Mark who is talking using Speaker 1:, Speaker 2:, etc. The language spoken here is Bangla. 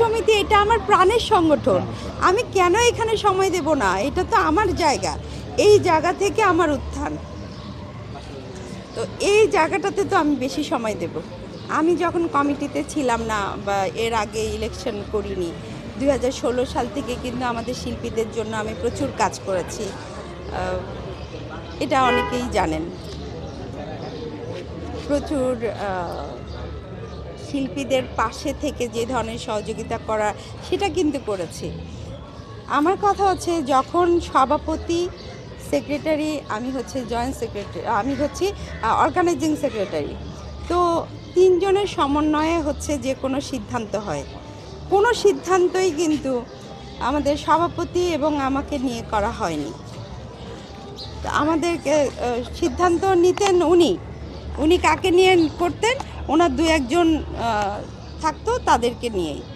Speaker 1: সমিতি, এটা আমার প্রাণের সংগঠন। আমি কেন এখানে সময় দেব না? এটা তো আমার জায়গা। এই জায়গা থেকে আমার উত্থান। তো এই জায়গাটাতে তো আমি বেশি সময় দেব। আমি যখন কমিটিতে ছিলাম না বা এর আগে ইলেকশন করিনি দু হাজার ষোলো সাল থেকে কিন্তু আমাদের শিল্পীদের জন্য আমি প্রচুর কাজ করেছি। এটা অনেকেই জানেন। প্রচুর শিল্পীদের পাশে থেকে যে ধরনের সহযোগিতা করা সেটা কিন্তু করেছি। আমার কথা হচ্ছে যখন সভাপতি সেক্রেটারি আমি হচ্ছে জয়েন্ট সেক্রেটারি আমি হচ্ছি অর্গানাইজিং সেক্রেটারি তো তিনজনের সমন্বয়ে হচ্ছে যে কোনো সিদ্ধান্ত হয়। কোনো সিদ্ধান্তই কিন্তু আমাদের সভাপতি এবং আমাকে নিয়ে করা হয়নি। আমাদেরকে সিদ্ধান্ত নিতেন উনি। উনি কাকে নিয়ে করতেন? ওনার দু একজন থাকতো তাদেরকে নিয়েই।